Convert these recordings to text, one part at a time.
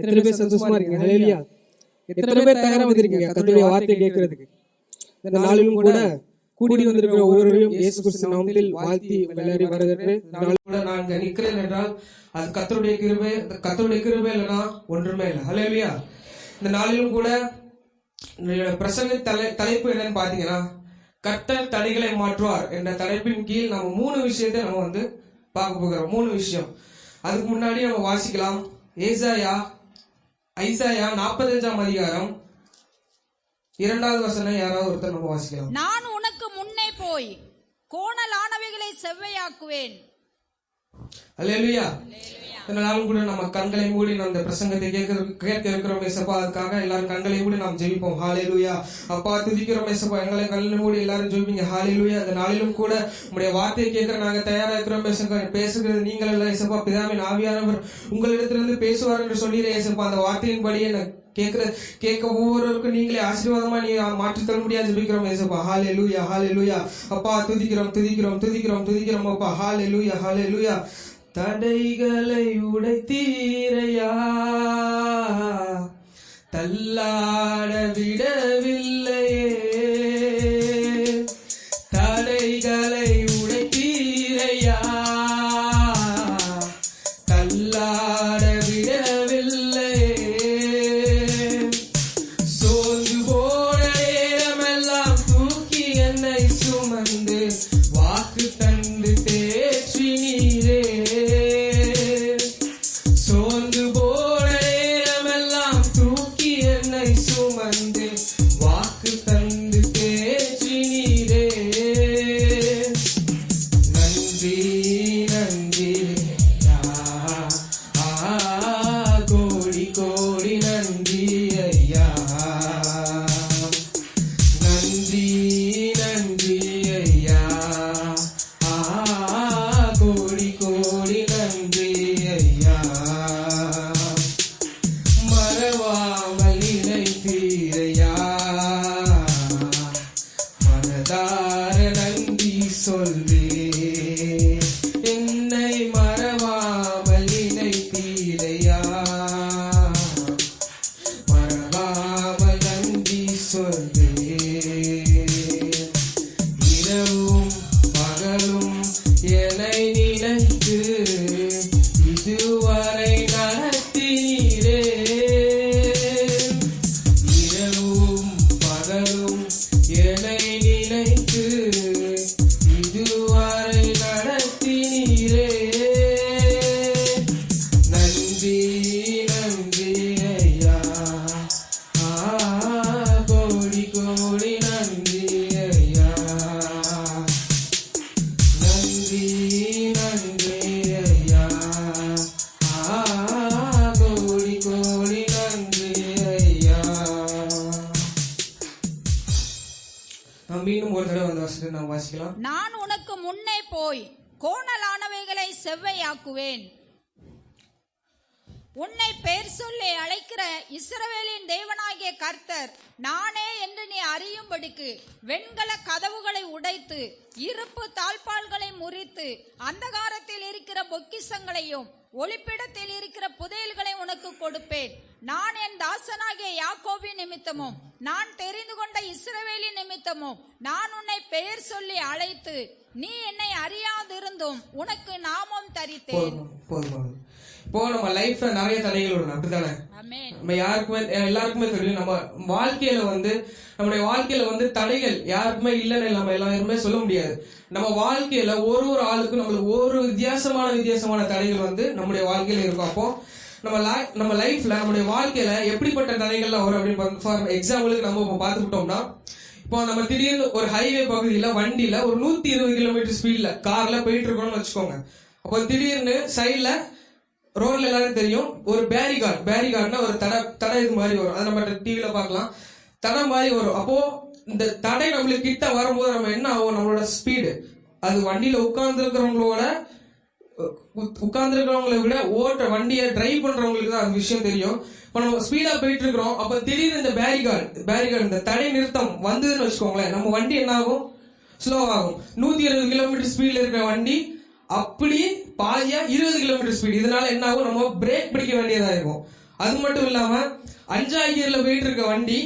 எத்தனை பேர் சந்தோஷமா இருக்கீங்க? ஹalleluya எத்தனை பேர் தயாரா வந்திருக்கீங்க? கர்த்தருடைய வார்த்தை கேட்கிறதுக்கு. இந்த நாளிலும் கூட கூடி வந்திருக்கிற ஒவ்வொருவரையும் இயேசு கிறிஸ்து நாமத்தில் வாழ்த்தி விளையாடி கூட நான் இங்க நிக்கிறேன் என்றால் அது கத்தருடைய கிருபை கத்தருடைய கிருபை இல்லைன்னா ஒன்றுமே இல்லை. ஹalleluya இந்த நாளிலும் கூட பிரசங்க தலை தலைப்பு என்னன்னு பாத்தீங்கன்னா கர்த்தர் தடைகளை மாற்றுவார் என்ற தலைப்பின் கீழ் நம்ம மூணு விஷயத்தை நம்ம வந்து பார்க்க போகிறோம். மூணு விஷயம். அதுக்கு முன்னாடி நம்ம வாசிக்கலாம். ஏசாயா ஐசாயா நாற்பத்தஞ்சாம் அதிகாரம் இரண்டாவது வசனம் யாராவது ஒருத்தர் நம்ம வாசிக்கலாம். நான் உனக்கு முன்னே போய் கோணலானவைகளை செவ்வையாக்குவேன். அல்லேலூயா இந்த நாளும் கூட நம்ம கண்களை மூடி நம்ம இந்த பிரசங்கத்தை கேட்க கேட்க இருக்கிறோம் ஏசப்பா அதுக்காக எல்லாரும் கண்களை மூடி நாம் ஜெபிப்போம். ஹalleluya அப்பா துதிக்கிறோம் ஏசப்பா எங்களை கண்களை மூடி எல்லாரும் ஜெபிப்பீங்க ஹalleluya இந்த நாளிலும் கூட உங்களுடைய வார்த்தையை கேட்கிற நாங்க தயாரா இருக்கிறோம் பேசுங்க பேசுகிறது நீங்கள் எல்லாம் ஏசப்பா பிதாவின் ஆவியானவர் உங்களிடத்திலிருந்து பேசுவார் என்று சொல்லிடுற ஏசப்பா. அந்த வார்த்தையின்படியே நான் கேட்கிற கேட்க ஒவ்வொருவருக்கும் நீங்களே ஆசீர்வாதமா நீ மாற்றி முடியாது ஜெபிக்கிறோம் ஏசப்பா. ஹalleluya ஹalleluya அப்பா துதிக்கிறோம் துதிக்கிறோம் துதிக்கிறோம் துதிக்கிறோம் அப்பா. ஹalleluya ஹalleluya தடைகளை உடைத்தீரையா? தள்ளாட விடவில்லையே. செவ்வையாக்குவேன். உன்னை பெயர் சொல்லி அழைக்கிற இஸ்ரவேலின் தேவனாகிய கர்த்தர் நானே என்று நீ அறியும்படிக்கு வெண்கல கதவுகளை உடைத்து இருப்பு தாழ்பால்களை முறித்து அந்தகாரத்தில் இருக்கிற பொக்கிசங்களையும் ஒளிப்பிடத்தில் இருக்கிற புதையல்களை உனக்கு கொடுப்பேன். நான் என் தாசனாகிய யாக்கோபின் நிமித்தமும் நான் தெரிந்து கொண்ட இஸ்ரவேலின் நிமித்தமும் நான் உன்னை பெயர் சொல்லி அழைத்து நீ என்னை அறியாதிருந்தும் உனக்கு நாமம் தரித்தேன். இப்போ நம்ம லைஃப்ல நிறைய தடைகள் வரும் அப்படித்தானே? நம்ம யாருக்குமே எல்லாருக்குமே தெரியும் நம்ம வாழ்க்கையில வந்து நம்முடைய வாழ்க்கையில வந்து தடைகள் யாருக்குமே இல்லைன்னு நம்ம எல்லாருமே சொல்ல முடியாது. நம்ம வாழ்க்கையில ஒரு ஒரு ஆளுக்கும் நம்மளுக்கு ஒரு வித்தியாசமான வித்தியாசமான தடைகள் வந்து நம்முடைய வாழ்க்கையில இருக்கும். அப்போ நம்ம நம்ம லைஃப்ல நம்முடைய வாழ்க்கையில எப்படிப்பட்ட தடைகள்லாம் வரும் அப்படின்னு ஃபார் எக்ஸாம்பிளுக்கு நம்ம இப்போ பார்த்துக்கிட்டோம்னா இப்போ நம்ம திடீர்னு ஒரு ஹைவே பகுதியில் வண்டியில் ஒரு நூற்றி இருபது கிலோமீட்டர் ஸ்பீடில் காரில் போயிட்டு இருக்கோம்னு வச்சுக்கோங்க. அப்போ திடீர்னு சைடில் ரோட்ல எல்லாரும் தெரியும் ஒரு பேரிகார்ட் பேரிகார்ட்னா ஒரு தடை தடை இது மாதிரி வரும். அதை நம்ம டிவியில் பார்க்கலாம். தடை மாதிரி வரும். அப்போ இந்த தடை நம்மளுக்கு கிட்ட வரும்போது நம்ம என்ன ஆகும்? நம்மளோட ஸ்பீடு அது வண்டியில் உட்கார்ந்துருக்கிறவங்களோட உட்கார்ந்துருக்கிறவங்களை விட ஓட்ட வண்டியை டிரைவ் பண்றவங்களுக்கு தான் அந்த விஷயம் தெரியும். இப்போ நம்ம ஸ்பீடா போயிட்டு இருக்கிறோம் அப்ப திடீர்னு இந்த பேரிகார்டு பேரிகார்டு இந்த தடை நிறுத்தம் வந்ததுன்னு வச்சுக்கோங்களேன். நம்ம வண்டி என்ன ஆகும் ஸ்லோ ஆகும். நூத்தி இருபது கிலோமீட்டர் ஸ்பீட்ல இருக்கிற வண்டி அப்படியே பாதியா இருபது கிலோமீட்டர் ஸ்பீடு இதனால என்ன ஆகும் நம்ம பிரேக் பிடிக்க வேண்டியதா இருக்கும். அது மட்டும் இல்லாம அஞ்சா கியர்ல போயிட்டு இருக்க வண்டி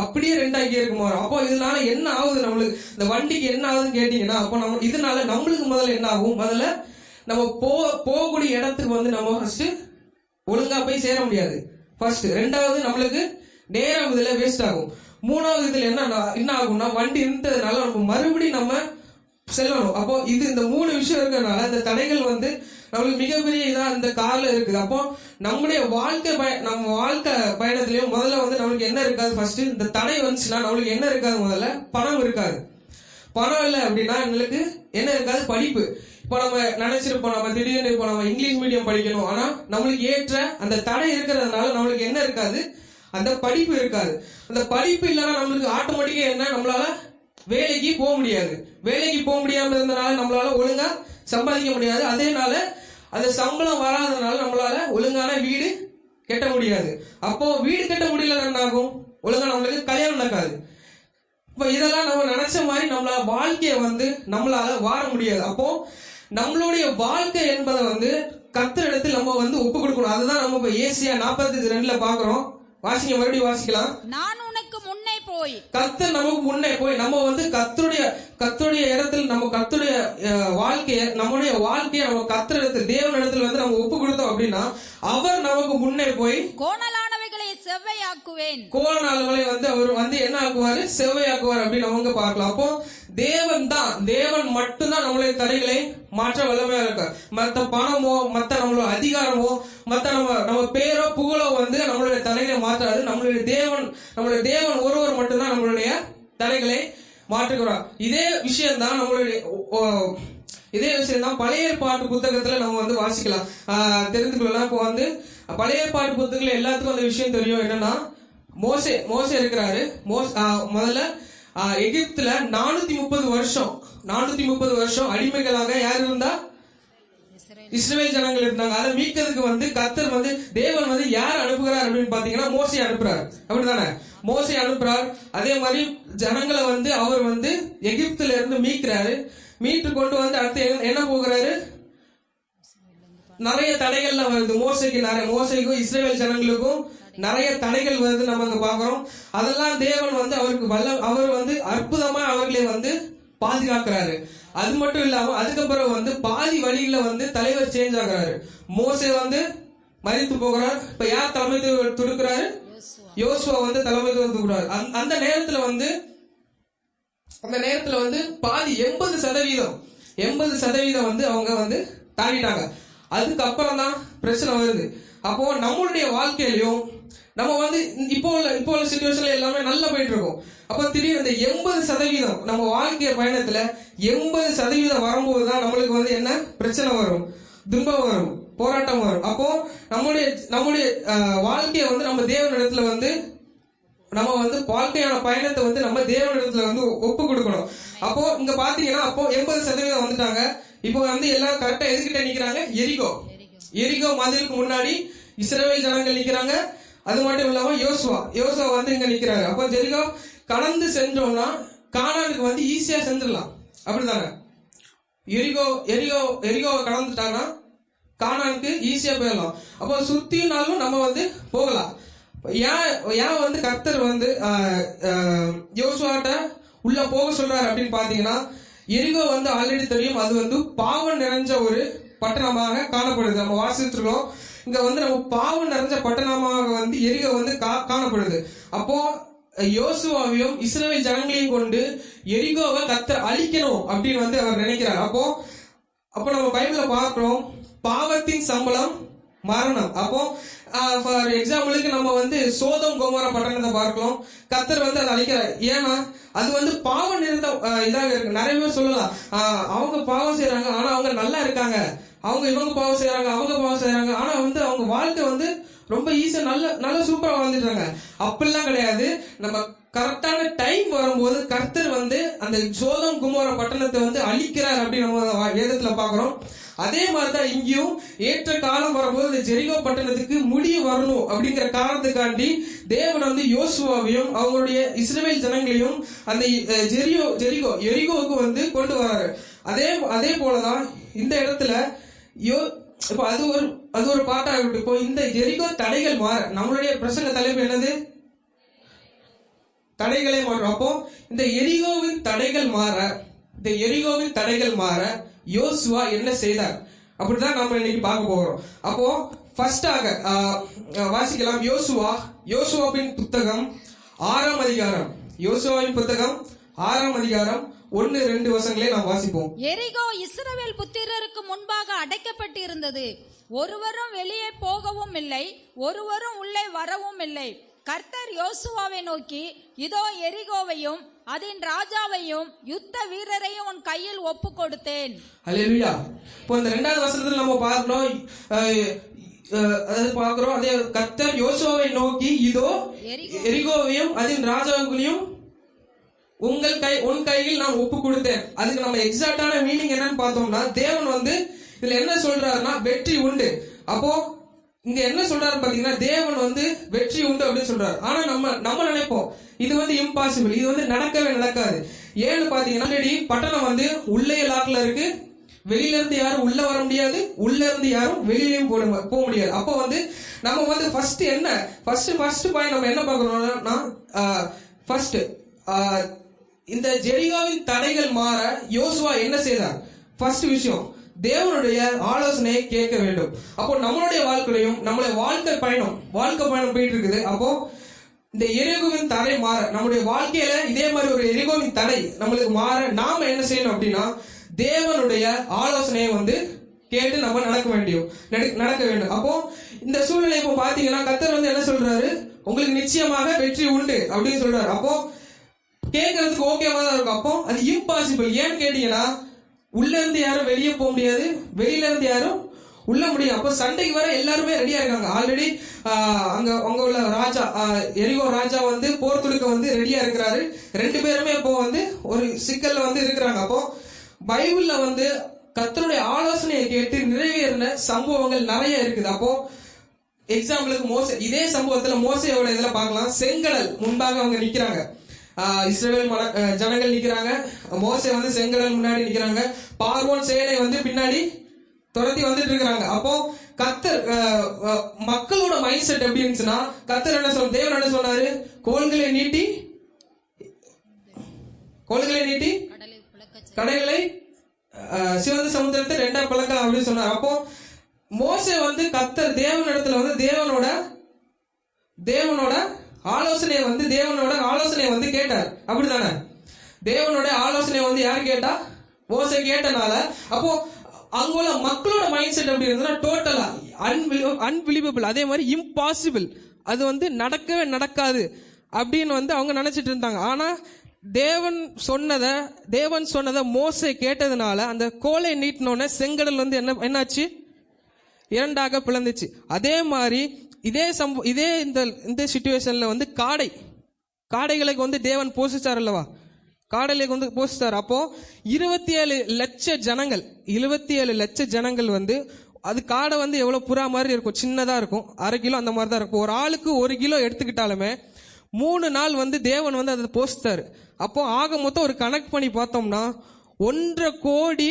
அப்படியே ரெண்டா கியருக்கு மாறும். அப்போ இதனால என்ன ஆகுது நம்மளுக்கு? இந்த வண்டிக்கு என்ன ஆகுதுன்னு கேட்டீங்கன்னா அப்போ நம்ம இதனால நம்மளுக்கு முதல்ல என்ன ஆகும்? முதல்ல நம்ம போ போகக்கூடிய இடத்துக்கு வந்து நம்ம ஃபர்ஸ்ட் ஒழுங்கா போய் சேர முடியாது. ஃபர்ஸ்ட் ரெண்டாவது நம்மளுக்கு நேரம் இதுல வேஸ்ட் ஆகும். மூணாவது இதுல என்ன என்ன ஆகும்னா வண்டி இருந்ததுனால நம்ம மறுபடியும் நம்ம செல்லணும். அப்போ இது இந்த மூணு விஷயம் இருக்கிறதுனால இந்த தடைகள் வந்து நம்மளுக்கு மிகப்பெரிய இதா இந்த கார்ல இருக்குது. அப்போ நம்முடைய வாழ்க்கை பய நம்ம வாழ்க்கை பயணத்திலயும் முதல்ல வந்து நம்மளுக்கு என்ன இருக்காது? ஃபர்ஸ்ட் இந்த தடை வந்துச்சுன்னா நம்மளுக்கு என்ன இருக்காது? முதல்ல பணம் இருக்காது. பணம் இல்லை அப்படின்னா எங்களுக்கு என்ன இருக்காது? படிப்பு. இப்போ நம்ம நினைச்சிருப்போம் நம்ம திடீர்னு இப்போ நம்ம இங்கிலீஷ் மீடியம் படிக்கணும். ஆனா நம்மளுக்கு ஏற்ற அந்த தடை இருக்கிறதுனால நம்மளுக்கு என்ன இருக்காது? அந்த படிப்பு இருக்காது. அந்த படிப்பு இல்லைன்னா நம்மளுக்கு ஆட்டோமேட்டிக்கா என்ன? நம்மளால வேலைக்கு போக முடியாது. வேலைக்கு போக முடியாம இருந்தனால நம்மளால ஒழுங்கா சம்பாதிக்க முடியாது. அதேனால அந்த சம்பளம் வராதனால நம்மளால ஒழுங்கான வீடு கட்ட முடியாது. அப்போ வீடு கட்ட முடியல என்ன ஆகும்? ஒழுங்கா நம்மளுக்கு கல்யாணம் நடக்காது. இப்ப இதெல்லாம் நம்ம நினைச்ச மாதிரி நம்மளால வாழ்க்கைய வந்து நம்மளால வாழ முடியாது. அப்போ நம்மளுடைய வாழ்க்கை என்பதை வந்து கத்தர் இடத்தில் நம்ம வந்து ஒப்பு கொடுக்கணும். அதுதான் நம்ம இப்ப ஏசியா நாற்பத்தி ரெண்டுல பாக்குறோம் வாசிங்க மறுபடியும் வாசிக்கலாம். நான் உனக்கு முன்னே போய். கத்தர் நமக்கு முன்னே போய் நம்ம வந்து கத்தருடைய கத்தருடைய இடத்தில் நம்ம கத்தருடைய அஹ், வாழ்க்கைய நம்முடைய வாழ்க்கைய நம்ம கத்தர் இடத்தில் தேவன் இடத்துல வந்து நம்ம ஒப்பு கொடுத்தோம் அப்படின்னா அவர் நமக்கு முன்னே போய் கோணலானவைகளை செவ்வையாக்குவேன். கோலநாள்களை வந்து அவர் வந்து என்ன ஆக்குவாரு? செவ்வையாக்குவார் அப்படின்னு அவங்க பார்க்கலாம். அப்போ தேவன் தான். தேவன் மட்டும்தான் நம்மளுடைய தடைகளை மாற்ற வல்லமையா இருக்கார். மத்த பணமோ மத்த நம்மளோட அதிகாரமோ மத்த நம்ம நம்ம பேரோ புகழோ வந்து நம்மளுடைய தடைகளை மாற்றாது. நம்மளுடைய தேவன் நம்மளுடைய தேவன் ஒருவர் மட்டும்தான் நம்மளுடைய தடைகளை மாற்றுகிறார். இதே விஷயம் தான் நம்மளுடைய இதே விஷயம் தான் பழைய பாட்டு புத்தகத்துல நம்ம வந்து வாசிக்கலாம். ஆஹ் தெரிந்து கொள்ளலாம் இப்போ வந்து பழைய பாட்டு புத்தகத்துல எல்லாத்துக்கும் அந்த விஷயம் தெரியும். என்னன்னா மோசே மோசே இருக்கிறாரு. மோஸ் ஆஹ் முதல்ல எகிப்துல நானூத்தி முப்பது வருஷம் நானூத்தி முப்பது வருஷம் அடிமைகளாக யார் இருந்தா? இஸ்ரேல் ஜனங்கள் இருந்தாங்க. அதை மீட்கிறதுக்கு வந்து கத்தர் வந்து தேவன் வந்து யார் அனுப்புகிறார் அப்படின்னு பாத்தீங்கன்னா மோசை அனுப்புறாரு. அப்படிதானே மோசை அனுப்புறார். அதே மாதிரி ஜனங்களை வந்து அவர் வந்து எகிப்துல இருந்து மீட்கிறாரு. மீட்டு கொண்டு வந்து அடுத்து என்ன- போகிறாரு? நிறைய தடைகள்லாம் வருது. மோசைக்கு நிறைய மோசைக்கும் இஸ்ரேல் ஜனங்களுக்கும் நிறைய தடைகள் வருது நம்ம அங்க பாக்குறோம் அதெல்லாம் தேவன் வந்து அவருக்கு வல்ல அவர் வந்து அற்புதமா அவர்களை வந்து பாதுகாக்கிறாரு. அது மட்டும் இல்லாம அதுக்கப்புறம் வந்து பாதி வழியில வந்து தலைவர் சேஞ்ச் ஆகுறாரு. மோசே வந்து மறித்து போகிறார். இப்ப யார் தலைமைத்துவம் துடுக்கிறாரு யோசுவா. வந்து தலைமைத்துவம் தூக்குறாரு அந்த- அந்த நேரத்துல வந்து அந்த நேரத்துல வந்து பாதி எண்பது சதவீதம் எண்பது சதவீதம் வந்து அவங்க வந்து தாண்டிட்டாங்க அதுக்கப்புறம் தான் பிரச்சனை வருது. அப்போ நம்மளுடைய வாழ்க்கையிலையும் நம்ம வந்து இப்போ உள்ள இப்போ உள்ள சுச்சுவேஷன்ல எல்லாமே நல்லா போயிட்டு இருக்கோம் அப்போ திடீர் இந்த எண்பது சதவீதம் நம்ம வாழ்க்கை பயணத்துல எண்பது சதவீதம் வரும்போது தான் நம்மளுக்கு வந்து என்ன? பிரச்சனை வரும். துன்பம் வரும். போராட்டம் வரும். அப்போ நம்முடைய நம்முடைய வாழ்க்கையை வந்து நம்ம தேவனிடத்துல வந்து நம்ம வந்து வாழ்க்கையான பயணத்தை வந்து நம்ம தேவனிடத்துல வந்து ஒப்பு கொடுக்கணும். அப்போ இங்க பாத்தீங்கன்னா அப்போ எண்பது சதவீதம் வந்துட்டாங்க. இப்போ வந்து எல்லாம் கரெக்டா எதுக்கிட்ட நிக்கிறாங்க. எரிகோ. எரிகோ மதிலுக்கு முன்னாடி இஸ்ரேல் ஜனங்கள் நிக்கிறாங்க. அது மட்டும் இல்லாம யோசுவா. யோசுவா வந்து இங்க நிக்கிறாங்க. அப்போ ஜெரிகோ கடந்து சென்றோம்னா கானானுக்கு வந்து ஈஸியா செஞ்சிடலாம் அப்படிதானே எரிகோ எரிகோ எரிகோவை கடந்துட்டாங்கன்னா கானானுக்கு ஈஸியா போயிடலாம். அப்போ சுத்தினாலும் நம்ம வந்து போகலாம். ஏன் ஏன் வந்து கர்த்தர் வந்து யோசுவாட்ட உள்ள போக சொல்றாரு அப்படின்னு பாத்தீங்கன்னா எரிகோ வந்து ஆல்ரெடி தெரியும். அது வந்து பாவம் நிறைஞ்ச ஒரு பட்டணமாக காணப்படுது. நம்ம வாசிச்சிருக்கோம். இங்க வந்து நம்ம பாவம் நிறைஞ்ச பட்டணமாக வந்து எரிகோ வந்து கா- காணப்படுது. அப்போ யோசுவாவையும் இஸ்ரேல் ஜனங்களையும் கொண்டு எரிகோவை கத்தர் அழிக்கணும் அப்படின்னு வந்து அவர் நினைக்கிறார். அப்போ அப்போ நம்ம பைபிள பார்க்கிறோம். பாவத்தின் சம்பளம் மரணம் அப்போ ஃபார் எக்ஸாம்பிளுக்கு நம்ம வந்து சோதம் கோமர பட்டணத்தை பார்க்கலாம். கத்தர் வந்து அதை அழிக்கிறார். ஏன்னா அது வந்து பாவம் நிறைந்த இதாக இருக்கு. நிறைய பேர் சொல்லலாம். அவங்க பாவம் செய்யறாங்க ஆனா அவங்க நல்லா இருக்காங்க. அவங்க இவங்க பாவம் செய்யறாங்க அவங்க பாவம் செய்யறாங்க ஆனா வந்து அவங்க வாழ்க்கை வந்து ரொம்ப ஈஸியா நல்ல நல்ல சூப்பரா வாழ்ந்துட்டாங்க அப்படிலாம் கிடையாது. நம்ம கரெக்டான டைம் வரும்போது கர்த்தர் வந்து அந்த சோதம் குமார பட்டணத்தை வந்து அழிக்கிறார் அப்படின்னு நம்ம வேதத்துல பாக்குறோம் அதே மாதிரிதான் இங்கேயும் ஏற்ற காலம் வரும்போது இந்த ஜெரிகோ பட்டணத்துக்கு முடிவு வரணும் அப்படிங்கிற காரணத்துக்காண்டி தேவன் வந்து யோசுவாவையும் அவங்களுடைய இஸ்ரேல் ஜனங்களையும் அந்த ஜெரியோ ஜெரிகோ எரிகோவுக்கு வந்து கொண்டு வராரு. அதே அதே போலதான் இந்த இடத்துல யோ இப்போ அது ஒரு அது ஒரு பாட்டா இருக்கட்டும் இப்போ இந்த எரிகோ தடைகள் மாற நம்மளுடைய பிரசங்க தலைப்பு என்னது? தடைகளை மாறும். அப்போ இந்த எரிகோவின் தடைகள் மாற இந்த எரிகோவின் தடைகள் மாற யோசுவா என்ன செய்தார்? அப்படிதான் நம்ம இன்னைக்கு பார்க்க போகிறோம் அப்போ ஃபர்ஸ்டாக வாசிக்கலாம். யோசுவா யோசுவாவின் புத்தகம் ஆறாம் அதிகாரம். யோசுவாவின் புத்தகம் ஆறாம் அதிகாரம். ஒன்னு ரெண்டு வசங்களே நாம் வாசிப்போம். எரிகோ இஸ்ரவேல் புத்திரருக்கு முன்பாக அடைக்கப்பட்டிருந்தது. ஒருவரும் வெளியே போகவும் இல்லை ஒருவரும் உள்ளே வரவும் இல்லை. கர்த்தர் யோசுவாவை நோக்கி இதோ எரிகோவையும் அதன் ராஜாவையும் யுத்த வீரரையும் உன் கையில் ஒப்பு கொடுத்தேன் அல்லேலூயா இப்போ இந்த ரெண்டாவது வசனத்துல நம்ம அஹ், அதாவது பார்க்கிறோம் அதே கர்த்தர் யோசுவாவை நோக்கி இதோ எரிகோ. எரிகோவையும் அதன் ராஜாவுகளையும் உங்கள் கை உன் கையில் நான் ஒப்பு கொடுத்தேன் அதுக்கு நம்ம எக்ஸாக்டான மீனிங் என்னன்னு பார்த்தோம்னா தேவன் வந்து இதுல என்ன சொல்றாருன்னா வெற்றி உண்டு. அப்போ இங்க என்ன சொல்றாரு பாத்தீங்கன்னா தேவன் வந்து வெற்றி உண்டு அப்படின்னு சொல்றாரு. ஆனா நம்ம நம்ம நினைப்போம் இது வந்து இம்பாசிபிள் இது வந்து நடக்கவே நடக்காது. ஏன்னு பாத்தீங்கன்னா பட்டணம் வந்து உள்ளே லாக்ல இருக்கு. வெளியில இருந்து யாரும் உள்ள வர முடியாது. உள்ள இருந்து யாரும் வெளியிலயும் போட போக முடியாது. அப்போ வந்து நம்ம வந்து ஃபர்ஸ்ட் என்ன? ஃபர்ஸ்ட் ஃபர்ஸ்ட் பாயிண்ட் நம்ம என்ன பார்க்கணும்னா ஃபர்ஸ்ட் இந்த ஜெரிகாவின் தடைகள் மாற யோசுவா என்ன செய்தார்? ஃபர்ஸ்ட் விஷயம் தேவனுடைய ஆலோசனையை கேட்க வேண்டும். அப்போ நம்மளுடைய வாழ்க்கையிலையும் நம்மளுடைய வாழ்க்கை பயணம் வாழ்க்கை பயணம் போயிட்டு இருக்குது அப்போ இந்த எரிகோவின் தடை மாற நம்முடைய வாழ்க்கையில இதே மாதிரி ஒரு எரிகோவின் தடை நம்மளுக்கு மாற நாம என்ன செய்யணும் அப்படின்னா தேவனுடைய ஆலோசனையை வந்து கேட்டு நம்ம நடக்க வேண்டியும் நடக்க வேண்டும். அப்போ இந்த சூழ்நிலை இப்போ பாத்தீங்கன்னா கத்தர் வந்து என்ன சொல்றாரு? உங்களுக்கு நிச்சயமாக வெற்றி உண்டு அப்படின்னு சொல்றாரு. அப்போ கேட்கறதுக்கு ஓகேவா தான் இருக்கும். அப்போ அது இம்பாசிபிள் ஏன்னு கேட்டீங்கன்னா உள்ள இருந்து யாரும் வெளியே போக முடியாது. வெளியில இருந்து யாரும் உள்ள முடியும் அப்போ சண்டைக்கு வர எல்லாருமே ரெடியா இருக்காங்க. ஆல்ரெடி அங்க அங்க உள்ள ராஜா எரிகோ ராஜா வந்து போர் துடுக்க வந்து ரெடியா இருக்கிறாரு. ரெண்டு பேருமே இப்போ வந்து ஒரு சிக்கல்ல வந்து இருக்கிறாங்க. அப்போ பைபிள்ல வந்து கத்தருடைய ஆலோசனையை கேட்டு நிறைவேறின சம்பவங்கள் நிறைய இருக்குது. அப்போ எக்ஸாம்பிளுக்கு மோச இதே சம்பவத்துல மோசையோட இதுல பார்க்கலாம். செங்கடல் முன்பாக அவங்க நிக்கிறாங்க. இஸ்ரேல் மன- ஜனங்கள் நிக்கிறாங்க. மோசை வந்து செங்கடல் முன்னாடி நிக்கிறாங்க. பார்வோன் சேனை வந்து பின்னாடி துரத்தி வந்துட்டு இருக்கிறாங்க. அப்போ கத்தர் மக்களோட மைண்ட் செட் எப்படி இருந்துச்சுன்னா கத்தர் என்ன சொன்ன தேவன் என்ன சொன்னாரு? கோள்களை நீட்டி கோள்களை நீட்டி கடலை கடைகளை சிவந்த சமுத்திரத்தை ரெண்டா பழக்கம் அப்படின்னு சொன்னார். அப்போ மோசை வந்து கத்தர் தேவன் இடத்துல வந்து தேவனோட தேவனோட ஆலோசனையை வந்து தேவனோட ஆலோசனையை வந்து கேட்டார். அப்படிதானே? தேவனோட ஆலோசனையை வந்து யார் கேட்டா? ஓசை கேட்டனால. அப்போ அங்குள்ள மக்களோட மைண்ட் செட் எப்படி இருந்ததுன்னா டோட்டலா அன்பிலீவபிள் அதே மாதிரி இம்பாசிபிள் அது வந்து நடக்கவே நடக்காது அப்படின்னு வந்து அவங்க நினைச்சிட்டு இருந்தாங்க. ஆனா தேவன் சொன்னதை தேவன் சொன்னதை மோசை கேட்டதுனால அந்த கோலை நீட்டினோடனே செங்கடல் வந்து என்ன என்னாச்சு? இரண்டாக பிளந்துச்சு. அதே மாதிரி இதே சம் இதே இந்த இந்த சுச்சுவேஷன்ல வந்து காடை காடைகளுக்கு வந்து தேவன் போஷிச்சார் அல்லவா? காடலுக்கு வந்து போஷிச்சார். அப்போ இருபத்தி ஏழு லட்ச ஜனங்கள் இருபத்தி ஏழு லட்ச ஜனங்கள் வந்து அது காடை வந்து எவ்வளவு புறா மாதிரி இருக்கும் சின்னதா இருக்கும் அரை கிலோ அந்த மாதிரி தான் இருக்கும். ஒரு ஆளுக்கு ஒரு கிலோ எடுத்துக்கிட்டாலுமே மூணு நாள் வந்து தேவன் வந்து அதை போஸ்தாரு அப்போ ஆக மொத்தம் ஒரு கணக்கு பண்ணி பார்த்தோம்னா ஒன்றரை கோடி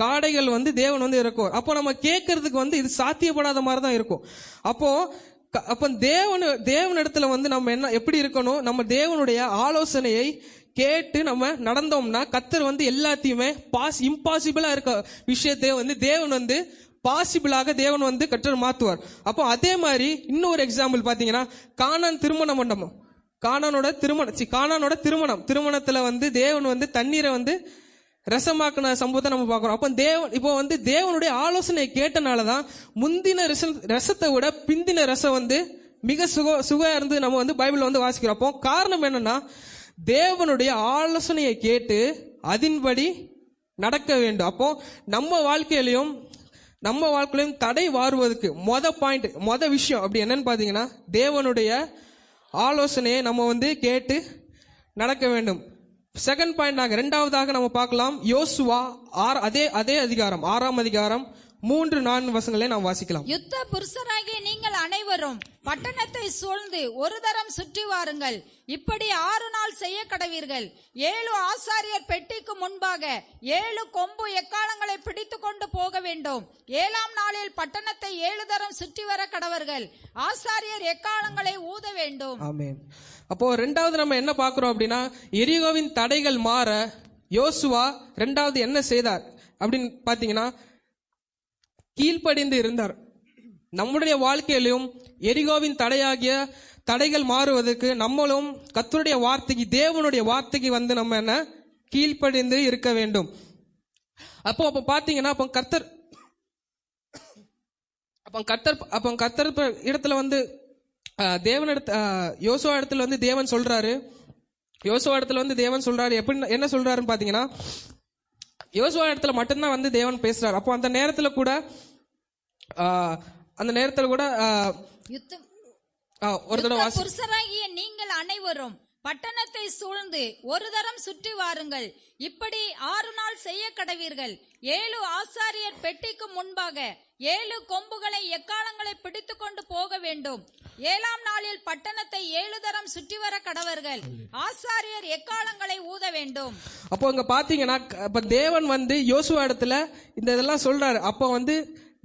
காடைகள் வந்து தேவன் வந்து இருக்கும் அப்போ நம்ம கேட்கறதுக்கு வந்து இது சாத்தியப்படாத மாதிரி தான் இருக்கும். அப்போ க- அப்போ தேவன் தேவன் இடத்துல வந்து நம்ம என்ன எப்படி இருக்கணும்? நம்ம தேவனுடைய ஆலோசனையை கேட்டு நம்ம நடந்தோம்னா கத்தர் வந்து எல்லாத்தையுமே பாஸ் இம்பாசிபிளா இருக்க விஷயத்தை வந்து தேவன் வந்து பாசிபிளாக தேவன் வந்து கற்றர் மாத்துவார். அப்போ அதே மாதிரி இன்னொரு எக்ஸாம்பிள் பாத்தீங்கன்னா காணான் திருமண மண்டபம். காணானோட திருமணம் காணானோட திருமணம். திருமணத்துல வந்து தேவன் வந்து தண்ணீரை வந்து ரசமாக்குன சம்பவத்தை நம்ம பார்க்குறோம். அப்போ தேவன் இப்போ வந்து தேவனுடைய ஆலோசனையை கேட்டனால தான் முந்தின ரசம் ரசத்தை விட பிந்தின ரசம் வந்து மிக சுக சுகம் இருந்து நம்ம வந்து பைபிளில் வந்து வாசிக்கிறோம். அப்போ காரணம் என்னன்னா தேவனுடைய ஆலோசனையை கேட்டு அதன்படி நடக்க வேண்டும். அப்போ நம்ம வாழ்க்கையிலையும் நம்ம வாழ்க்கையிலையும் தடை வாருவதற்கு மொத பாயிண்ட் மொத விஷயம் அப்படி என்னன்னு பார்த்தீங்கன்னா தேவனுடைய ஆலோசனையை நம்ம வந்து கேட்டு நடக்க வேண்டும். செகண்ட் பாயிண்டாக இரண்டாவதாக நம்ம பார்க்கலாம் யோசுவா ஆர் அதே அதே அதிகாரம் ஆறாம் அதிகாரம் மூன்று நான்கு வசங்களை நாம் வாசிக்கலாம். யுத்த புருஷராகிய நீங்கள் அனைவரும் பட்டணத்தை சூழ்ந்து ஒரு தரம் சுற்றி வாருங்கள். இப்படி ஆறு நாள் செய்ய கடவீர்கள் ஏழு ஆசாரியர் பெட்டிக்கு முன்பாக ஏழு கொம்பு எக்காலங்களை பிடித்து கொண்டு போக வேண்டும். ஏழாம் நாளில் பட்டணத்தை ஏழு தரம் சுற்றி வர கடவர்கள். ஆசாரியர் எக்காலங்களை ஊத வேண்டும்? ஆமென். அப்போ ரெண்டாவது நம்ம என்ன பார்க்குறோம் அப்படின்னா எரிகோவின் தடைகள் மாற யோசுவா ரெண்டாவது என்ன செய்தார்? அப்படின்னு பார்த்தீங்கன்னா கீழ்ப்படிந்து இருந்தார். நம்முடைய வாழ்க்கையிலும் எரிகோவின் தடையாகிய தடைகள் மாறுவதற்கு நம்மளும் கத்தருடைய வார்த்தைக்கு தேவனுடைய வார்த்தைக்கு வந்து நம்ம என்ன? கீழ்ப்படிந்து இருக்க வேண்டும். அப்போ அப்போ பார்த்தீங்கன்னா அப்போ கர்த்தர் அப்போ கர்த்தர் அப்போ கர்த்தர் இடத்துல வந்து ஆஹ், தேவன் இடத்து ஆஹ், யோசுவா இடத்துல வந்து தேவன் சொல்றாரு. யோசுவா இடத்துல வந்து தேவன் சொல்றாரு. எப்படி என்ன சொல்றாருன்னு பாத்தீங்கன்னா யோசுவா இடத்துல மட்டும்தான் வந்து தேவன் பேசுறாரு. அப்போ அந்த நேரத்துல கூட அந்த நேரத்துல கூட ஒரு தடவை நீங்கள் அனைவரும் பட்டணத்தை சூழ்ந்து ஒரு தரம் சுற்றி வாருங்கள். இப்படி ஆறு நாள் செய்ய கடவீர்கள் ஏழு ஆசாரியர் பெட்டிக்கு முன்பாக ஏழு கொம்புகளை எக்காலங்களை பிடித்து கொண்டு போக வேண்டும். ஏழாம் நாளில் பட்டணத்தை ஏழு தரம் சுற்றி வர கடவர்கள். ஆசாரியர் எக்காலங்களை ஊத வேண்டும். அப்போ இங்க பாத்தீங்கன்னா இப்ப தேவன் வந்து யோசுவா இடத்துல இந்த இதெல்லாம் சொல்றாரு. அப்போ வந்து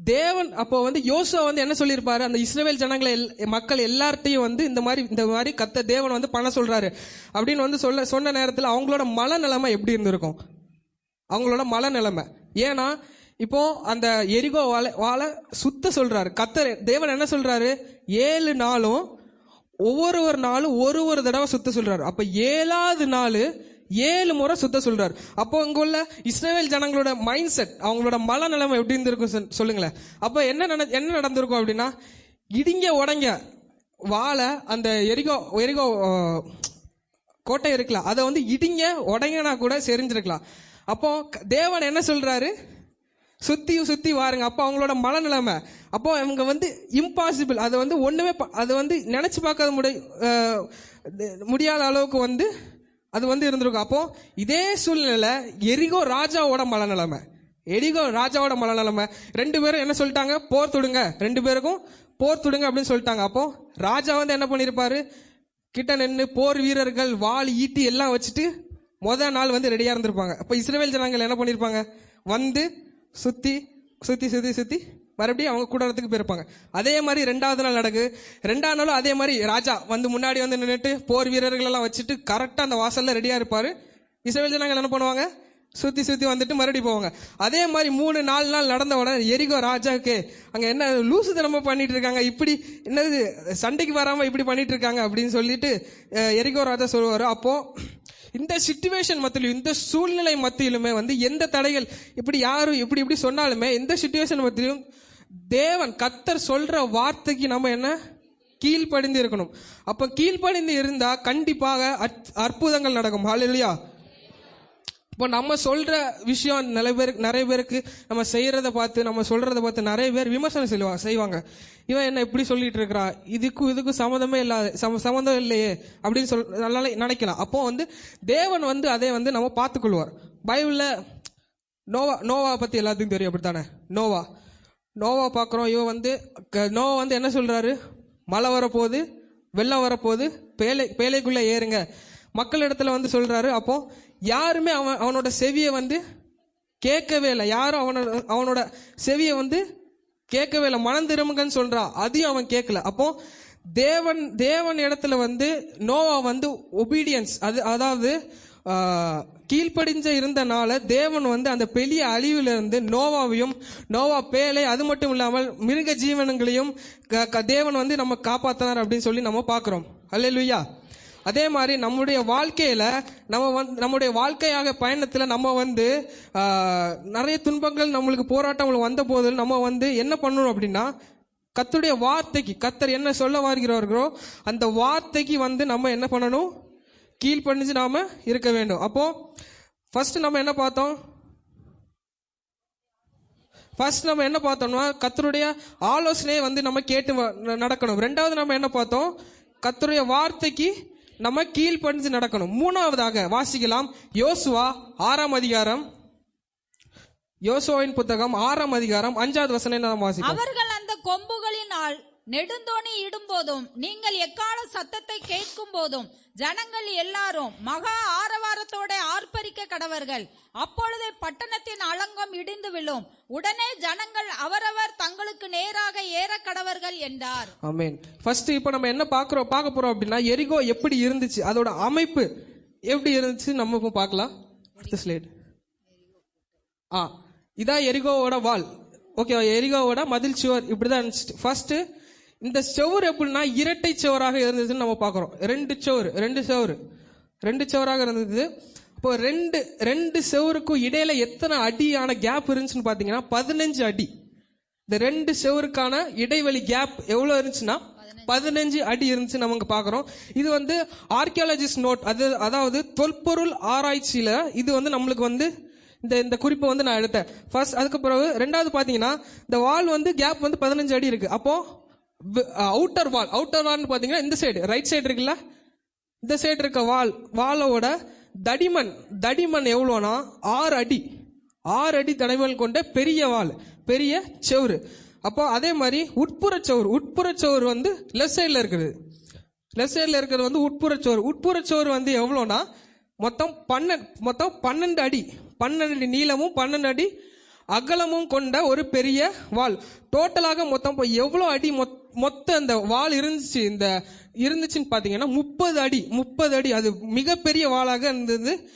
தேவன் அப்போ வந்து யோசுவா வந்து என்ன சொல்லியிருப்பாரு? அந்த இஸ்ரேல் ஜனங்களை எல்- மக்கள் எல்லார்ட்டையும் வந்து இந்த மாதிரி இந்த மாதிரி கத்த தேவன் வந்து பண்ண சொல்றாரு. அப்படின்னு வந்து சொல்ல சொன்ன நேரத்தில் அவங்களோட மன நிலைமை எப்படி இருந்திருக்கும்? அவங்களோட மன நிலைமை. ஏன்னா இப்போ அந்த எரிகோ வாழ வாழ சுத்த சொல்றாரு. கத்தர் தேவன் என்ன சொல்றாரு? ஏழு நாளும் ஒவ்வொரு ஒரு நாளும் ஒரு ஒரு தடவை சுத்த சொல்றாரு. அப்ப ஏழாவது நாள் ஏழு முறை சுத்த சொல்றாரு. அப்போ அங்க உள்ள இஸ்ரேல் ஜனங்களோட மைண்ட் செட் அவங்களோட மன நிலைமை எப்படி இருந்திருக்கும் சொல்லுங்களேன். அப்போ என்ன நட என்ன நடந்திருக்கும் அப்படின்னா இடிங்க உடங்க வாழை அந்த எரிகோ எரிகோ கோட்டை இருக்கலாம் அதை வந்து இடிங்க உடங்கனா கூட செறிஞ்சிருக்கலாம். அப்போ தேவன் என்ன சொல்றாரு? சுத்தி சுத்தி வாருங்க. அப்போ அவங்களோட மனநிலைமை அப்போ அவங்க வந்து இம்பாசிபிள் அதை வந்து ஒண்ணுமே ப- வந்து நினைச்சு பார்க்காத முடி முடியாத அளவுக்கு வந்து அது வந்து இருந்திருக்கும் அப்போ இதே சூழ்நிலை எரிகோ ராஜாவோட மனநிலைமை எரிகோ ராஜாவோட மனநிலைமை ரெண்டு பேரும் என்ன சொல்லிட்டாங்க? போர் தொடுங்க. ரெண்டு பேருக்கும் போர் தொடுங்க அப்படின்னு சொல்லிட்டாங்க. அப்போ ராஜா வந்து என்ன பண்ணியிருப்பாரு கிட்ட நின்று போர் வீரர்கள் வால் ஈட்டி எல்லாம் வச்சுட்டு முத நாள் வந்து ரெடியா இருந்திருப்பாங்க. அப்ப இஸ்ரேல் ஜனங்கள் என்ன பண்ணிருப்பாங்க? வந்து சுத்தி சுத்தி சுத்தி சுத்தி மறுபடியும் அவங்க கூடாரத்துக்கு போயிருப்பாங்க. அதே மாதிரி ரெண்டாவது நாள் நடக்கு. ரெண்டாவது நாளும் அதே மாதிரி ராஜா வந்து முன்னாடி வந்து நின்றுட்டு போர் வீரர்கள் எல்லாம் வச்சுட்டு கரெக்டாக அந்த வாசல்ல ரெடியா இருப்பாரு. இஸ்ரேல் ஜனங்கள் என்ன பண்ணுவாங்க? சுத்தி சுத்தி வந்துட்டு மறுபடியும் போவாங்க. அதே மாதிரி மூணு நாலு நாள் நடந்த உடனே எரிகோ ராஜாவுக்கு அங்க என்ன லூசு தினமும் பண்ணிட்டு இருக்காங்க? இப்படி என்னது சண்டைக்கு வராம இப்படி பண்ணிட்டு இருக்காங்க அப்படின்னு சொல்லிட்டு எரிகோ ராஜா சொல்லுவாரு. அப்போ இந்த சுச்சுவேஷன் மத்தியிலும் இந்த சூழ்நிலை மத்தியிலுமே வந்து எந்த தடைகள் இப்படி யாரும் இப்படி இப்படி சொன்னாலுமே எந்த சுச்சுவேஷன் மத்தியிலும் தேவன் கத்தர் சொல்ற வார்த்தைக்கு நம்ம என்ன? கீழ்ப்படிந்து இருக்கணும். அப்ப கீழ்ப்படிந்து இருந்தா கண்டிப்பாக அற்புதங்கள் நடக்கும். இல்லையா இப்போ நம்ம சொல்ற விஷயம் நிறைய பேருக்கு நிறைய பேருக்கு நம்ம செய்யறத பார்த்து நம்ம சொல்றத பார்த்து நிறைய பேர் விமர்சனம் செய்வாங்க செய்வாங்க. இவன் என்ன இப்படி சொல்லிட்டு இருக்கிறா? இதுக்கும் இதுக்கும் சம்மந்தமே இல்லாத சம சம்மந்தம் இல்லையே அப்படின்னு சொல் நல்லா நினைக்கலாம். அப்போ வந்து தேவன் வந்து அதை வந்து நம்ம பார்த்துக்கொள்வார். பைபிளில் நோவா நோவா பற்றி எல்லாத்துக்கும் தெரியும் அப்படித்தானே? நோவா. நோவா பார்க்குறோம் இவன் வந்து க- நோவா வந்து என்ன சொல்கிறாரு மழை வரப்போகுது வெள்ளம் வரப்போகுது பேலை பேலைக்குள்ளே ஏறுங்க. மக்கள் இடத்துல வந்து சொல்கிறாரு அப்போ யாருமே அவன் அவனோட செவியை வந்து கேட்கவே இல்லை. யாரும் அவனோட அவனோட செவியை வந்து கேட்கவே இல்லை. மனம் திரும்புங்கன்னு சொல்றான் அதையும் அவன் கேட்கல. அப்போ தேவன் தேவன் இடத்துல வந்து நோவா வந்து ஒபீடியன்ஸ் அது அதாவது கீழ்ப்படிஞ்ச இருந்தனால தேவன் வந்து அந்த பெரிய அழிவிலிருந்து நோவாவையும் நோவா பேலை அது மட்டும் இல்லாமல் மிருக ஜீவனங்களையும் க- க- தேவன் வந்து நம்ம காப்பாத்தினார் அப்படின்னு சொல்லி நம்ம பார்க்குறோம். அல்ல லுய்யா அதே மாதிரி நம்முடைய வாழ்க்கையில நம்ம வந்து நம்முடைய வாழ்க்கையாக பயணத்துல நம்ம வந்து நிறைய துன்பங்கள் நம்மளுக்கு போராட்டங்கள் வந்த போது நம்ம வந்து என்ன பண்ணணும் அப்படின்னா கத்துடைய வார்த்தைக்கு கத்தர் என்ன சொல்ல வருகிறார்களோ அந்த வார்த்தைக்கு வந்து நம்ம என்ன பண்ணணும்? கீழ்ப்படிஞ்சு நாம இருக்க வேண்டும். அப்போ ஃபர்ஸ்ட் நம்ம என்ன பார்த்தோம்? ஃபர்ஸ்ட் நம்ம என்ன பார்த்தோம்னா கத்தருடைய ஆலோசனையை வந்து நம்ம கேட்டு நடக்கணும். ரெண்டாவது நம்ம என்ன பார்த்தோம்? கத்தருடைய வார்த்தைக்கு நம்ம கீழ்ப்படிஞ்சு நடக்கணும். மூணாவதாக வாசிக்கலாம். யோசுவா ஆறாம் அதிகாரம். யோசுவாவின் புத்தகம் ஆறாம் அதிகாரம் அஞ்சாவது வசனம் நாம் வாசிக்கலாம் அவர்கள் அந்த கொம்புகளினால் நெடுந்தோணி இடும்போதும் நீங்கள் எக்கால சத்தத்தை கேட்கும் போதும் ஜனங்கள் எல்லாரும் மகா ஆரவாரத்தோட ஆர்ப்பரிக்க கடவர்கள். அப்பொழுதே பட்டணத்தின் அலங்கம் இடிந்து விழும். உடனே ஜனங்கள் அவரவர் தங்களுக்கு நேராக ஏற கடவர்கள் என்றார். ஆமென். ஃபர்ஸ்ட் இப்போ நம்ம என்ன பார்க்குறோம் பார்க்க போறோம் அப்படின்னா எரிகோ எப்படி இருந்துச்சு? அதோட அமைப்பு எப்படி இருந்துச்சு நம்ம இப்போ பார்க்கலாம். அடுத்த ஸ்லைட் ஆ இதான் எரிகோவோட வால். ஓகே எரிகோவோட மதில் சுவர். இப்படிதான் இருந்துச்சு. ஃபர்ஸ்ட் இந்த செவர் எப்படின்னா இரட்டை சுவராக இருந்ததுன்னு நம்ம பார்க்குறோம். ரெண்டு சுவர் ரெண்டு செவர் ரெண்டு சுவராக இருந்தது. இப்போ ரெண்டு ரெண்டு செவருக்கும் இடையில எத்தனை அடியான கேப் இருந்துச்சுன்னு பார்த்தீங்கன்னா பதினஞ்சு அடி. இந்த ரெண்டு செவருக்கான இடைவெளி கேப் எவ்வளோ இருந்துச்சுன்னா பதினஞ்சு அடி இருந்துச்சு நம்ம பார்க்குறோம். பாக்குறோம் இது வந்து ஆர்கியாலஜிஸ்ட் நோட் அது அதாவது தொல்பொருள் ஆராய்ச்சியில இது வந்து நம்மளுக்கு வந்து இந்த இந்த குறிப்பை வந்து நான் எடுத்தேன். ஃபர்ஸ்ட் அதுக்கு பிறகு ரெண்டாவது பாத்தீங்கன்னா இந்த வால் வந்து கேப் வந்து பதினஞ்சு அடி இருக்கு. அப்போ அவுட்டர் வால் அவுட்டர் வால்னு பார்த்தீங்கன்னா இந்த சைடு ரைட் சைடு இருக்குல்ல? இந்த சைடு இருக்க வால் வாலோட தடிமன் தடிமன் எவ்வளோனா ஆறு அடி. ஆறு அடி தடிமன் கொண்ட பெரிய வால் பெரிய செவுரு. அப்போ அதே மாதிரி உட்புற செவுரு உட்புற சோறு வந்து லெஃப்ட் சைடில் இருக்குது. லெஃப்ட் சைடில் இருக்கிறது வந்து உட்புற சோறு உட்புற சோறு வந்து எவ்வளோனா மொத்தம் பன்னெண்டு மொத்தம் பன்னெண்டு அடி. பன்னெண்டு அடி நீளமும் பன்னெண்டு அடி அகலமும் கொண்ட ஒரு பெரிய வால் டோட்டலாக மொத்தம் இப்போ எவ்வளோ அடி மொத் மொத்த அந்த வால் இருந்துச்சு இந்த இருந்துச்சுன்னு பார்த்தீங்கன்னா முப்பது அடி முப்பது அடி. அது மிகப்பெரிய வாளாக இருந்தது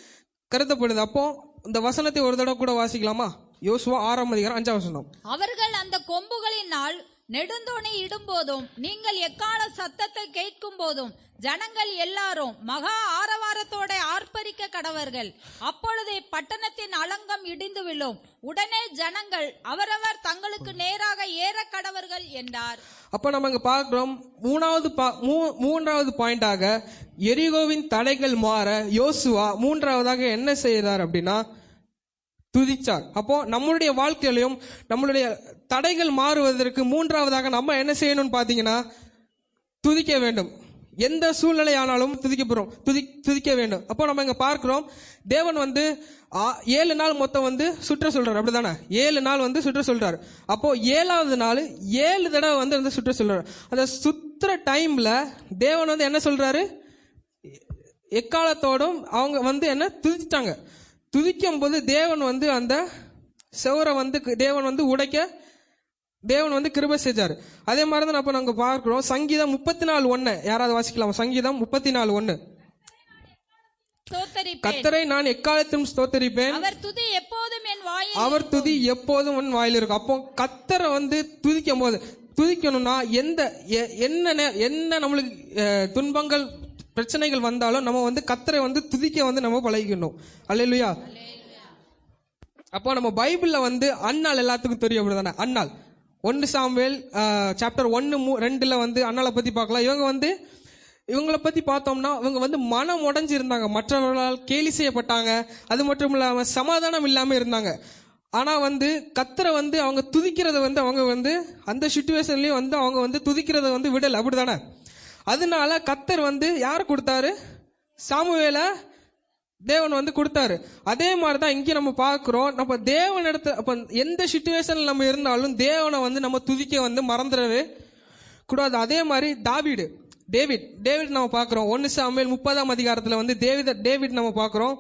கருதப்படுது. அப்போ இந்த வசனத்தை ஒரு தடவை கூட வாசிக்கலாமா? யோசுவா ஆறாம் அதிகாரம் அஞ்சாம் வசனம். அவர்கள் அந்த கொம்புகளினால் நெடுந்தோணி இடும்போதும் நீங்கள் எக்கால சத்தத்தை கேட்கும் போதும் ஜனங்கள் எல்லாரும் மகா ஆரவாரத்தோட ஆர்ப்பரிக்க கடவர்கள். அப்பொழுதே பட்டணத்தின் அலங்கம் இடிந்து விழும். உடனே ஜனங்கள் அவரவர் தங்களுக்கு நேராக ஏற கடவர்கள் என்றார். அப்ப நம்ம இங்க பார்க்கிறோம் மூணாவது பா- மூ- மூன்றாவது பாயிண்டாக எரிகோவின் தடைகள் மாற யோசுவா மூன்றாவதாக என்ன செய்தார் அப்படின்னா துதிச்சார். அப்போ நம்மளுடைய வாழ்க்கையிலையும் நம்மளுடைய தடைகள் மாறுவதற்கு மூன்றாவதாக நம்ம என்ன செய்யணும்னு பார்த்தீங்கன்னா துதிக்க வேண்டும். எந்த சூழ்நிலை ஆனாலும் துதிக்க போறோம் துதி துதிக்க வேண்டும். அப்போ நம்ம இங்க பார்க்கிறோம் தேவன் வந்து ஆ, ஏழு நாள் மொத்தம் வந்து சுற்ற சொல்றாரு. அப்படிதானே? ஏழு நாள் வந்து சுற்ற சொல்றாரு. அப்போ ஏழாவது நாள் ஏழு தடவை வந்து வந்து சுற்ற சொல்றாரு. அந்த சுற்றுற டைம்ல தேவன் வந்து என்ன சொல்றாரு? எக்காலத்தோடும் அவங்க வந்து என்ன துதிச்சிட்டாங்க. துதிக்கும் போது தேவன் வந்து அந்த செவரை வந்து தேவன் வந்து உடைக்க தேவன் வந்து கிருபை செஞ்சார். அதே மாதிரி தான் அப்ப நாங்க பார்க்கிறோம். சங்கீதம் முப்பத்தி நாலு ஒன்னு யாராவது வாசிக்கலாம்? சங்கீதம் முப்பத்தி நாலு ஸ்தோத்தரிப்பேன். கத்தரை நான் எக்காலத்திலும் ஸ்தோத்தரிப்பேன். அவர் துதி எப்போதும் என் வாயில் அவர் துதி எப்போதும் உன் வாயில் இருக்கும். அப்போ கத்தரை வந்து துதிக்கும் போது துதிக்கணும்னா எந்த என்ன என்ன நம்மளுக்கு துன்பங்கள் பிரச்சனைகள் வந்தாலும் நம்ம வந்து கத்தரை வந்து துதிக்க வந்து நம்ம பழகிக்கணும். அல்லேலூயா. அப்போ நம்ம பைபிளில் வந்து அண்ணால் எல்லாத்துக்கும் தெரியும் அப்படிதானே? அண்ணால் ஒன்று சாம்வேல் சாப்டர் ஒன்று மூ ரெண்டில் வந்து அண்ணாலை பற்றி பார்க்கலாம். இவங்க வந்து இவங்களை பற்றி பார்த்தோம்னா இவங்க வந்து மனம் உடைஞ்சு இருந்தாங்க மற்றவர்களால் கேலி செய்யப்பட்டாங்க. அது மட்டும் இல்லாமல் சமாதானம் இல்லாமல் இருந்தாங்க. ஆனால் வந்து கத்தரை வந்து அவங்க துதிக்கிறத வந்து அவங்க வந்து அந்த சுச்சுவேஷன்லேயும் வந்து அவங்க வந்து துதிக்கிறத வந்து விடல. அப்படிதானே? அதனால கத்தர் வந்து யார் கொடுத்தாரு? சாமுவேல தேவன் வந்து கொடுத்தாரு. அதே மாதிரி தான் இங்கே நம்ம பார்க்குறோம். நம்ம தேவன் இடத்த அப்ப எந்த சுச்சுவேஷன்ல நம்ம இருந்தாலும் தேவனை வந்து நம்ம துதிக்க வந்து மறந்துடவே கூடாது. அதே மாதிரி தாவிடு டேவிட் டேவிட் நம்ம பார்க்கிறோம். ஒன்னு சாமுவேல் முப்பதாம் அதிகாரத்துல வந்து டேவிட் டேவிட் நம்ம பார்க்குறோம்.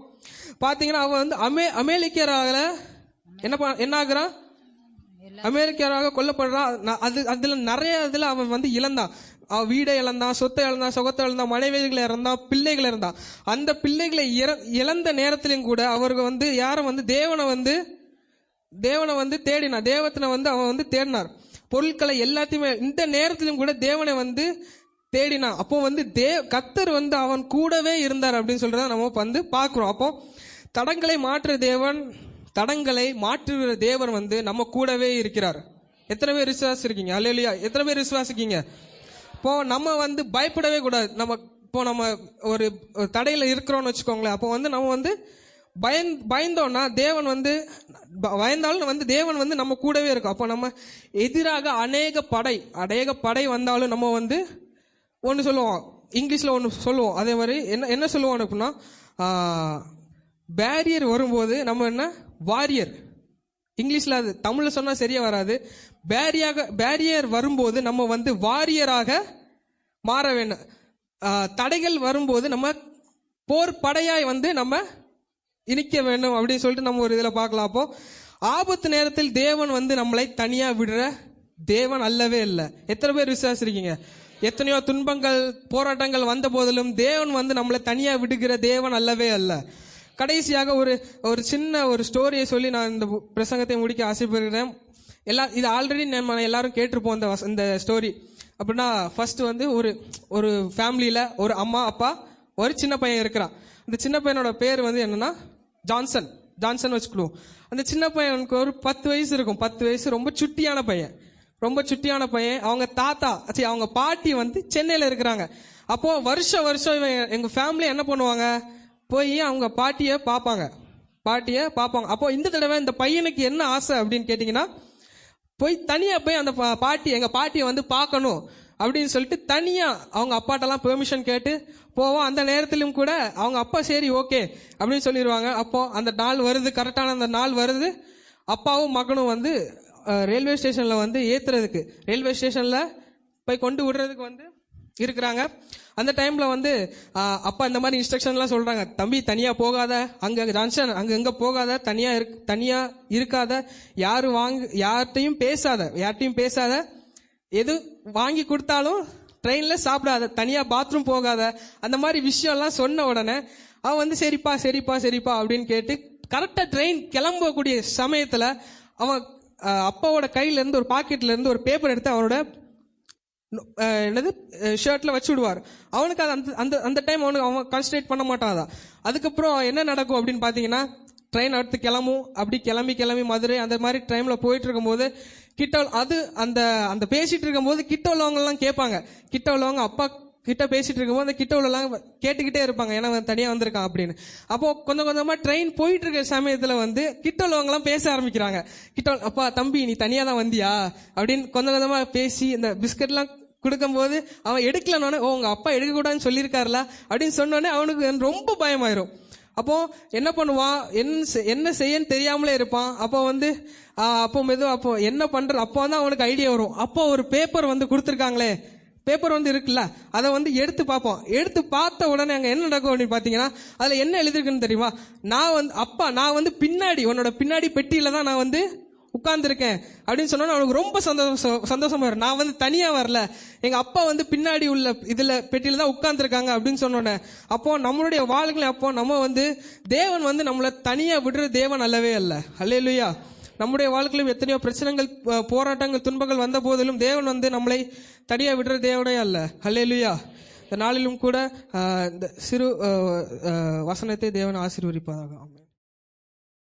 பாத்தீங்கன்னா அவன் வந்து அமே அமெரிக்கராக என்ன என்ன ஆகுறான் அமெரிக்கராக கொல்லப்படுறான். அது அதுல நிறைய இதுல அவன் வந்து இழந்தான். அவன் வீடை இழந்தான் சொத்தை இழந்தான் சுகத்தை இழந்தான் மனைவிகளை இறந்தான் பிள்ளைகளை இறந்தான் அந்த பிள்ளைகளை இற- இழந்த நேரத்திலையும் கூட அவர்கள் வந்து யாரும் வந்து தேவனை வந்து தேவனை வந்து தேடினார். தேவத்தனை வந்து அவன் வந்து தேடினார். பொருட்களை எல்லாத்தையுமே இந்த நேரத்திலும் கூட தேவனை வந்து தேடினான். அப்போ வந்து தே கத்தர் வந்து அவன் கூடவே இருந்தார் அப்படின்னு சொல்றத நம்ம வந்து பார்க்குறோம். அப்போ தடங்களை மாற்று தேவன் தடங்களை மாற்றுகிற தேவன் வந்து நம்ம கூடவே இருக்கிறார். எத்தனை பேர் விசுவாசிருக்கீங்க அல்லையா எத்தனை பேர் விசுவாசிக்கீங்க அப்போ நம்ம வந்து பயப்படவே கூடாது. நம்ம இப்போ நம்ம ஒரு தடையில இருக்கிறோம்னு வச்சுக்கோங்களேன். அப்போ வந்து நம்ம வந்து பயந் பயந்தோம்னா தேவன் வந்து பயந்தாலும் வந்து தேவன் வந்து நம்ம கூடவே இருக்கும். அப்போ நம்ம எதிராக அநேக படை அநேக படை வந்தாலும் நம்ம வந்து ஒன்று சொல்லுவோம். இங்கிலீஷில் ஒன்று சொல்லுவோம். அதே மாதிரி என்ன என்ன சொல்லுவோம் அப்படின்னா பேரியர் வரும்போது நம்ம என்ன? வாரியர் இங்கிலீஷில் அது தமிழில் சொன்னால் சரியாக வராது. பேரியாக பேரியர் வரும்போது நம்ம வந்து வாரியராக மாற வேண்டும் தடைகள் வரும்போது நம்ம போர் படையாய் வந்து நம்ம இனிக்க வேண்டும் அப்படின்னு சொல்லிட்டு நம்ம ஒரு இதில் பார்க்கலாம் அப்போ. ஆபத்து நேரத்தில் தேவன் வந்து நம்மளை தனியாக விடுற தேவன் அல்லவே இல்லை. எத்தனை பேர் விசுவாசிருக்கீங்க எத்தனையோ துன்பங்கள் போராட்டங்கள் வந்த போதிலும் தேவன் வந்து நம்மளை தனியாக விடுகிற தேவன் அல்லவே அல்ல கடைசியாக ஒரு ஒரு சின்ன ஒரு ஸ்டோரியை சொல்லி நான் இந்த பிரசங்கத்தை முடிக்க ஆசைப்படுகிறேன். எல்லா இது ஆல்ரெடி நம்ம எல்லாரும் கேட்டிருப்போம் இந்த இந்த ஸ்டோரி அப்படின்னா ஃபர்ஸ்ட் வந்து ஒரு ஒரு ஃபேமிலியில ஒரு அம்மா அப்பா ஒரு சின்ன பையன் இருக்கிறான். அந்த சின்ன பையனோட பேர் வந்து என்னன்னா ஜான்சன். ஜான்சன் வச்சுக்கிடுவோம் அந்த சின்ன பையனுக்கு ஒரு பத்து வயசு இருக்கும். பத்து வயசு ரொம்ப சுட்டியான பையன். ரொம்ப சுட்டியான பையன். அவங்க தாத்தா சரி அவங்க பாட்டி வந்து சென்னையில இருக்கிறாங்க. அப்போ வருஷம் வருஷம் இவன் எங்க ஃபேமிலி என்ன பண்ணுவாங்க? போய் அவங்க பாட்டியை பார்ப்பாங்க பாட்டியை பார்ப்பாங்க அப்போ இந்த தடவை இந்த பையனுக்கு என்ன ஆசை அப்படின்னு கேட்டிங்கன்னா போய் தனியா போய் அந்த பாட்டி எங்க பாட்டியை வந்து பார்க்கணும் அப்படின்னு சொல்லிட்டு தனியா அவங்க அப்பாட்டெல்லாம் பெர்மிஷன் கேட்டு போவோம். அந்த நேரத்திலும் கூட அவங்க அப்பா சரி ஓகே அப்படின்னு சொல்லிடுவாங்க அப்போ அந்த நாள் வருது கரெக்டான அந்த நாள் வருது. அப்பாவும் மகனும் வந்து ரயில்வே ஸ்டேஷன்ல வந்து ஏத்துறதுக்கு ரயில்வே ஸ்டேஷன்ல போய் கொண்டு விடுறதுக்கு வந்து இருக்கிறாங்க. அந்த டைம்ல வந்து அப்பா இந்த மாதிரி இன்ஸ்ட்ரக்ஷன்லாம் சொல்றாங்க. தம்பி தனியா போகாத. அங்க ஜான்சன் அங்க எங்க போகாத. தனியா இருக் தனியா இருக்காத. யார் வாங்க யார்கிட்டையும் பேசாத. யார்கிட்டையும் பேசாத. எது வாங்கி கொடுத்தாலும் ட்ரெயின்ல சாப்பிடாத. தனியா பாத்ரூம் போகாத. அந்த மாதிரி விஷயம்லாம் சொன்ன உடனே அவன் வந்து சரிப்பா சரிப்பா சரிப்பா அப்படின்னு கேட்டு கரெக்டா ட்ரெயின் கிளம்பக்கூடிய சமயத்துல அவன் அப்பாவோட கையில இருந்து ஒரு பாக்கெட்ல இருந்து ஒரு பேப்பர் எடுத்து அவனோட என்னது? ஷர்ட்ல வச்சு விடுவார் அவனுக்கு அது அந்த அந்த அந்த டைம் அவனுக்கு அவன் கான்சன்ட்ரேட் பண்ண மாட்டான் அதுக்கப்புறம் என்ன நடக்கும் அப்படின்னு பாத்தீங்கன்னா ட்ரெயின் அடுத்து கிளம்பும். அப்படி கிளம்பி கிளம்பி மதுரை அந்த மாதிரி ட்ரெயின்ல போயிட்டு இருக்கும்போது கிட்ட அது அந்த அந்த பேசிட்டு இருக்கும்போது கிட்ட உள்ளவங்க எல்லாம் கேட்பாங்க. கிட்ட உள்ளவங்க அப்பா கிட்ட பேசிட்டு இருக்கும்போது அந்த கிட்ட உள்ளலாம் கேட்டுக்கிட்டே இருப்பாங்க. ஏன்னா அவன் தனியா வந்திருக்கான் அப்படின்னு. அப்போ கொஞ்சம் கொஞ்சமா ட்ரெயின் போயிட்டு இருக்க சமயத்துல வந்து கிட்ட உள்ளவங்க எல்லாம் பேச ஆரம்பிக்கிறாங்க. கிட்ட அப்பா தம்பி நீ தனியா தான் வந்தியா? அப்படின்னு கொஞ்சம் கொஞ்சமா பேசி இந்த பிஸ்கட்லாம் கொடுக்கும்போது அவன் எடுக்கலன்னு ஓ உங்கள் அப்பா எடுக்கக்கூடாதுன்னு சொல்லியிருக்காருல? அப்படின்னு சொன்னோடனே அவனுக்கு ரொம்ப பயமாயிரும். அப்போ என்ன பண்ணுவான்? என்ன என்ன செய்யன்னு தெரியாமலே இருப்பான். அப்போ வந்து அப்போ மெதுவாக அப்போ என்ன பண்ணுற அப்போ தான் அவனுக்கு ஐடியா வரும். அப்போ ஒரு பேப்பர் வந்து கொடுத்துருக்காங்களே பேப்பர் வந்து இருக்குல்ல அதை வந்து எடுத்து பார்ப்போம். எடுத்து பார்த்த உடனே அங்கே என்ன நடக்கும் அப்படின்னு பார்த்தீங்கன்னா அதில் என்ன எழுதிருக்குன்னு தெரியுமா? நான் வந்து அப்பா நான் வந்து பின்னாடி உன்னோட பின்னாடி பெட்டியில தான் நான் வந்து உட்கார்ந்துருக்கேன் அப்படின்னு சொன்னா அவனுக்கு ரொம்ப சந்தோஷம் சந்தோஷமா வரும். நான் வந்து தனியா வரல. எங்க அப்பா வந்து பின்னாடி உள்ள இதுல பெட்டியில தான் உட்கார்ந்துருக்காங்க அப்படின்னு சொன்னோன்னே அப்போ நம்மளுடைய வாழ்க்கையில அப்போ நம்ம வந்து தேவன் வந்து நம்மள தனியா விடுற தேவன் அல்லவே அல்ல. அல்லையா நம்முடைய வாழ்க்கையிலும் எத்தனையோ பிரச்சனைகள் போராட்டங்கள் துன்பங்கள் வந்த போதிலும் தேவன் வந்து நம்மளை தனியா விடுற தேவனே அல்ல. அல்லையா இந்த நாளிலும் கூட இந்த சிறு வசனத்தை தேவன் ஆசீர்வதிப்பதாக ஆமாம்